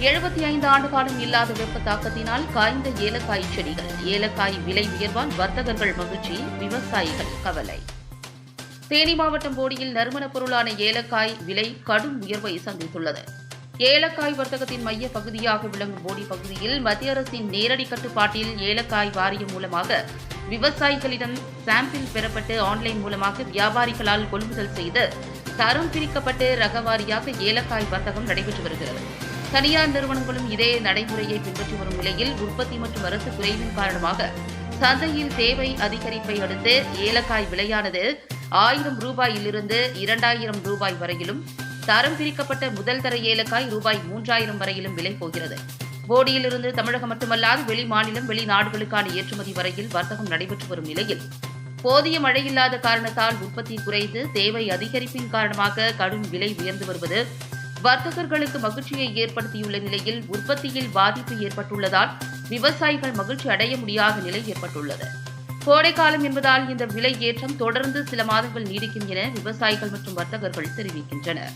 எழுபத்தி ஐந்து ஆண்டு காலம் இல்லாத வெப்ப தாக்கத்தினால் காய்ந்த ஏலக்காய் செடிகள். ஏலக்காய் விலை உயர்வால் வர்த்தகர்கள் மகிழ்ச்சி விவசாயிகள் கவலை. தேனி மாவட்டம் போடியில் நறுமணப் பொருளான ஏலக்காய் விலை கடும் உயர்வை சந்தித்துள்ளது. ஏலக்காய் வர்த்தகத்தின் மைய பகுதியாக விளங்கும் போடி பகுதியில் மத்திய அரசின் நேரடி கட்டுப்பாட்டில் ஏலக்காய் வாரியம் மூலமாக விவசாயிகளிடம் சாம்பிள் பெறப்பட்டு ஆன்லைன் மூலமாக வியாபாரிகளால் கொள்முதல் செய்து தரம் பிரிக்கப்பட்டு ரகவாரியாக ஏலக்காய் வர்த்தகம் நடைபெற்று வருகிறது. தனியார் நிறுவனங்களும் இதே நடைமுறையை பின்பற்றி வரும் நிலையில் உற்பத்தி மற்றும் அரசு குறைவின் காரணமாக சந்தையில் தேவை அதிகரிப்பை அடுத்து ஏலக்காய் விலையானது ஆயிரம் ரூபாயிலிருந்து இரண்டாயிரம் ரூபாய் வரையிலும் தரம் பிரிக்கப்பட்ட முதல் தர ஏலக்காய் ரூபாய் மூன்றாயிரம் வரையிலும் விலை போகிறது. போடியிலிருந்து தமிழகம் மட்டுமல்லாது வெளி மாநிலம் வெளிநாடுகளுக்கான ஏற்றுமதி வரையில் வர்த்தகம் நடைபெற்று வரும் நிலையில் போதிய மழையில்லாத காரணத்தால் உற்பத்தி குறைந்து தேவை அதிகரிப்பின் காரணமாக கடும் விலை உயர்ந்து வருவது வர்த்தகர்களுக்கு மகிழ்ச்சியை ஏற்படுத்தியுள்ள நிலையில் உற்பத்தியில் பாதிப்பு ஏற்பட்டுள்ளதால் விவசாயிகள் மகிழ்ச்சி அடைய முடியாத நிலை ஏற்பட்டுள்ளது. கோடைக்காலம் என்பதால் இந்த விலை ஏற்றம் தொடர்ந்து சில மாதங்கள் நீடிக்கும் என விவசாயிகள் மற்றும் வர்த்தகர்கள் தெரிவிக்கின்றனர்.